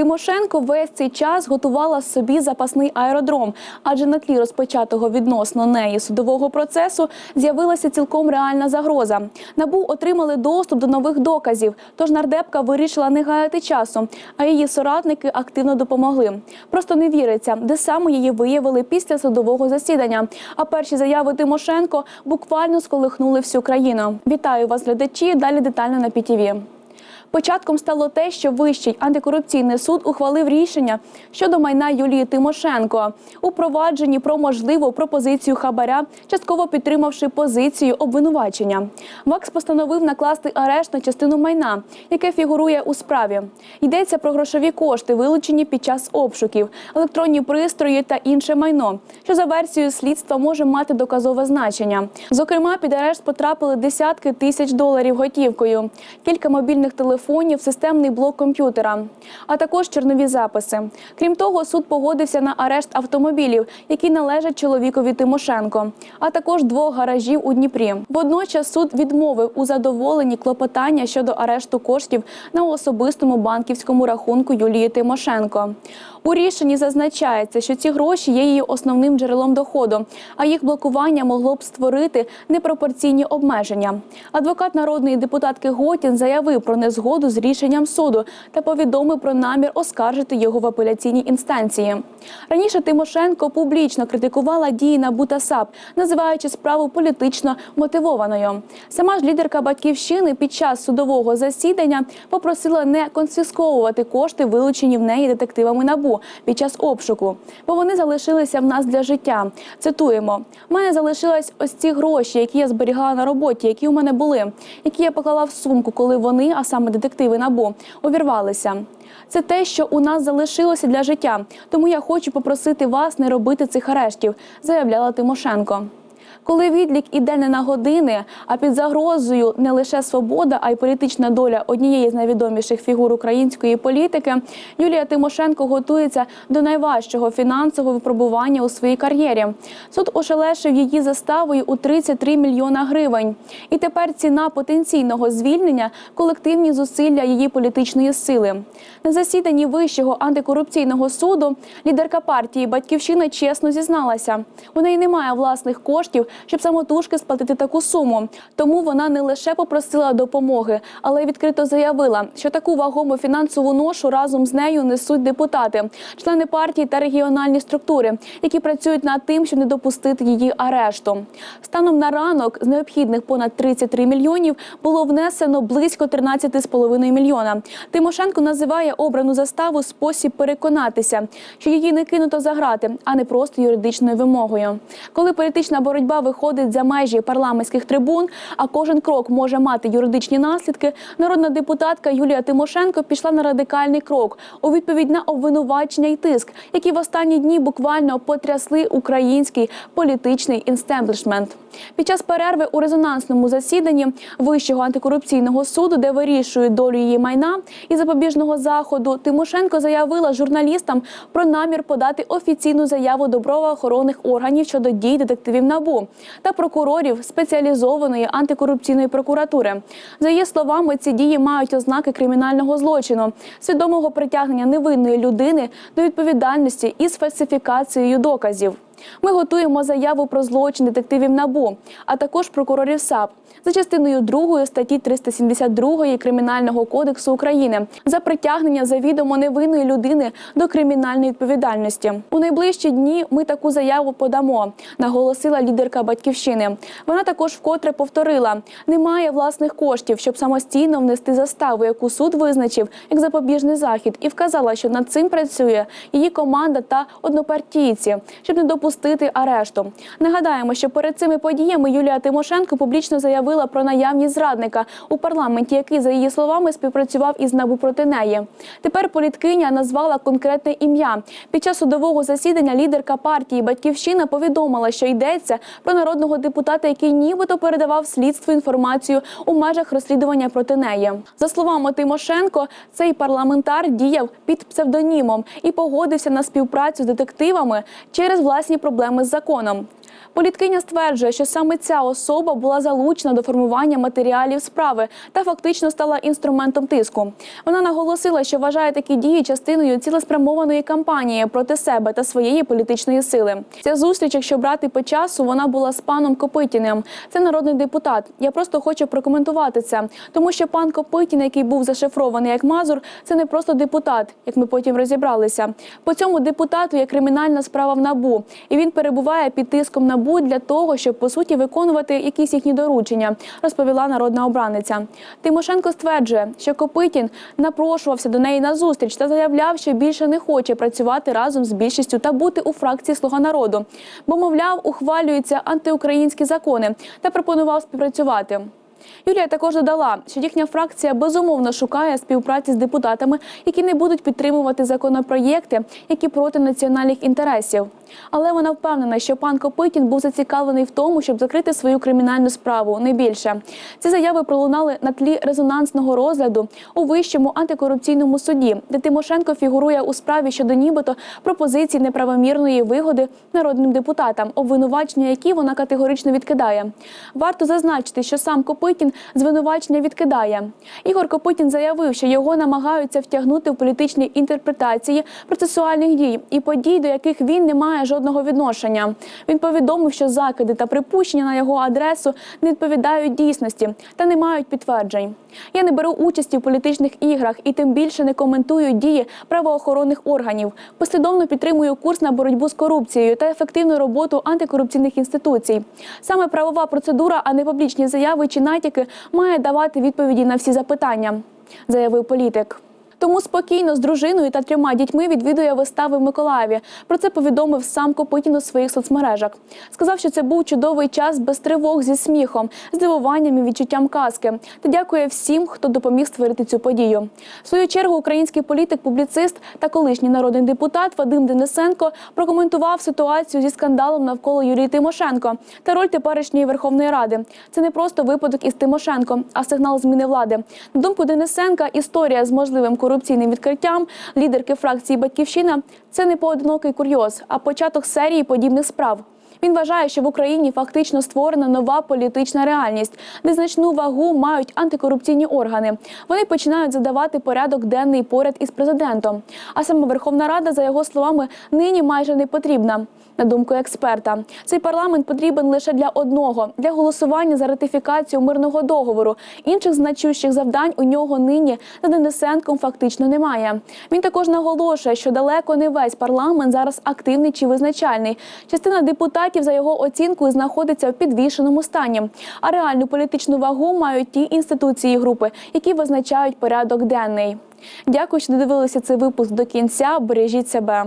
Тимошенко весь цей час готувала собі запасний аеродром, адже на тлі розпочатого відносно неї судового процесу з'явилася цілком реальна загроза. Набу отримали доступ до нових доказів, тож нардепка вирішила не гаяти часу, а її соратники активно допомогли. Просто не віриться, де саме її виявили після судового засідання. А перші заяви Тимошенко буквально сколихнули всю країну. Вітаю вас, глядачі. Далі детально на ПІТІВІ. Початком стало те, що Вищий антикорупційний суд ухвалив рішення щодо майна Юлії Тимошенко у провадженні про можливу пропозицію хабаря, частково підтримавши позицію обвинувачення. ВАКС постановив накласти арешт на частину майна, яке фігурує у справі. Йдеться про грошові кошти, вилучені під час обшуків, електронні пристрої та інше майно, що за версією слідства може мати доказове значення. Зокрема, під арешт потрапили десятки тисяч доларів готівкою, кілька мобільних телефонів, системний блок комп'ютера, а також чорнові записи. Крім того, суд погодився на арешт автомобілів, які належать чоловікові Тимошенко, а також двох гаражів у Дніпрі. Водночас суд відмовив у задоволенні клопотання щодо арешту коштів на особистому банківському рахунку Юлії Тимошенко. У рішенні зазначається, що ці гроші є її основним джерелом доходу, а їх блокування могло б створити непропорційні обмеження. Адвокат народної депутатки Готін заявив про незгоду з рішенням суду та повідомив про намір оскаржити його в апеляційній інстанції. Раніше Тимошенко публічно критикувала дії НАБУ та САП, називаючи справу політично мотивованою. Сама ж лідерка батьківщини під час судового засідання попросила не конфісковувати кошти, вилучені в неї детективами НАБУ під час обшуку, бо вони залишилися в нас для життя. Цитуємо: в мене залишились ось ці гроші, які я зберігала на роботі, які у мене були, які я поклала в сумку, коли вони, а саме детективи НАБУ, увірвалися. Це те, що у нас залишилося для життя. Тому я хочу попросити вас не робити цих арештів, заявляла Тимошенко. Коли відлік іде не на години, а під загрозою не лише свобода, а й політична доля однієї з найвідоміших фігур української політики, Юлія Тимошенко готується до найважчого фінансового випробування у своїй кар'єрі. Суд ошелешив її заставою у 33 мільйона гривень. І тепер ціна потенційного звільнення колективні зусилля її політичної сили. На засіданні Вищого антикорупційного суду лідерка партії Батьківщина чесно зізналася. У неї немає власних коштів, щоб самотужки сплатити таку суму. Тому вона не лише попросила допомоги, але й відкрито заявила, що таку вагому фінансову ношу разом з нею несуть депутати, члени партії та регіональні структури, які працюють над тим, щоб не допустити її арешту. Станом на ранок з необхідних понад 33 мільйонів було внесено близько 13,5 мільйона. Тимошенко називає обрану заставу спосіб переконатися, що її не кинуто за грати, а не просто юридичною вимогою. Коли політична боротьба виходить за межі парламентських трибун, а кожен крок може мати юридичні наслідки, народна депутатка Юлія Тимошенко пішла на радикальний крок у відповідь на обвинувачення і тиск, які в останні дні буквально потрясли український політичний інстеблішмент. Під час перерви у резонансному засіданні Вищого антикорупційного суду, де вирішують долю її майна і запобіжного заходу, Тимошенко заявила журналістам про намір подати офіційну заяву до правоохоронних органів щодо дій детективів НАБУ та прокурорів спеціалізованої антикорупційної прокуратури. За її словами, ці дії мають ознаки кримінального злочину, свідомого притягнення невинної людини до відповідальності із фальсифікацією доказів. Ми готуємо заяву про злочин детективів НАБУ, а також прокурорів САП за частиною 2 статті 372 Кримінального кодексу України за притягнення завідомо невинної людини до кримінальної відповідальності. У найближчі дні ми таку заяву подамо, наголосила лідерка батьківщини. Вона також вкотре повторила: немає власних коштів, щоб самостійно внести заставу, яку суд визначив як запобіжний захід, і вказала, що над цим працює її команда та однопартійці, щоб не допустити арешту. Нагадаємо, що перед цими подіями Юлія Тимошенко публічно заявила про наявність зрадника у парламенті, який, за її словами, співпрацював із НАБУ проти неї. Тепер політкиня назвала конкретне ім'я. Під час судового засідання лідерка партії Батьківщина повідомила, що йдеться про народного депутата, який нібито передавав слідству інформацію у межах розслідування проти неї. За словами Тимошенко, цей парламентар діяв під псевдонімом і погодився на співпрацю з детективами через власні проблеми з законом. Політкиня стверджує, що саме ця особа була залучена до формування матеріалів справи та фактично стала інструментом тиску. Вона наголосила, що вважає такі дії частиною цілеспрямованої кампанії проти себе та своєї політичної сили. Ця зустріч, якщо брати по часу, вона була з паном Копитіним. Це народний депутат. Я просто хочу прокоментувати це, тому що пан Копитін, який був зашифрований як Мазур, це не просто депутат, як ми потім розібралися. По цьому депутату є кримінальна справа в набу, і він перебуває під тиском набу для того, щоб по суті виконувати якісь їхні доручення, розповіла народна обраниця. Тимошенко стверджує, що Копитін напрошувався до неї на зустріч та заявляв, що більше не хоче працювати разом з більшістю та бути у фракції Слуга народу, бо мовляв, ухвалюються антиукраїнські закони та пропонував співпрацювати. Юлія також додала, що їхня фракція безумовно шукає співпраці з депутатами, які не будуть підтримувати законопроєкти, які проти національних інтересів. Але вона впевнена, що пан Копитін був зацікавлений в тому, щоб закрити свою кримінальну справу не більше. Ці заяви пролунали на тлі резонансного розгляду у вищому антикорупційному суді, де Тимошенко фігурує у справі щодо нібито пропозиції неправомірної вигоди народним депутатам, обвинувачення, які вона категорично відкидає. Варто зазначити, що сам Копитін звинувачення відкидає. Ігор Копитін заявив, що його намагаються втягнути в політичні інтерпретації процесуальних дій і подій, до яких він не має жодного відношення. Він повідомив, що закиди та припущення на його адресу не відповідають дійсності та не мають підтверджень. Я не беру участі в політичних іграх і тим більше не коментую дії правоохоронних органів. Послідовно підтримую курс на боротьбу з корупцією та ефективну роботу антикорупційних інституцій. Саме правова процедура, а не публічні заяви чи натяки, має давати відповіді на всі запитання, заявив політик. Тому спокійно з дружиною та трьома дітьми відвідує вистави в Миколаєві. Про це повідомив сам Копитін у своїх соцмережах. Сказав, що це був чудовий час без тривог зі сміхом, здивуванням і відчуттям казки. Та дякує всім, хто допоміг створити цю подію. В свою чергу український політик, публіцист та колишній народний депутат Вадим Денисенко прокоментував ситуацію зі скандалом навколо Юрії Тимошенко та роль теперішньої Верховної Ради. Це не просто випадок із Тимошенко, а сигнал зміни влади. На думку Денисенка, історія з можливим корупційним відкриттям лідерки фракції Батьківщина це не поодинокий курйоз, а початок серії подібних справ. Він вважає, що в Україні фактично створена нова політична реальність, де значну вагу мають антикорупційні органи. Вони починають задавати порядок денний поряд із президентом. А саме Верховна Рада, за його словами, нині майже не потрібна. На думку експерта, цей парламент потрібен лише для одного для голосування за ратифікацію мирного договору. Інших значущих завдань у нього нині за Денисенком фактично немає. Він також наголошує, що далеко не весь парламент зараз активний чи визначальний. Частина депутатів за його оцінкою знаходиться в підвішеному стані. А реальну політичну вагу мають ті інституції групи, які визначають порядок денний. Дякую, що додивилися цей випуск до кінця. Бережіть себе.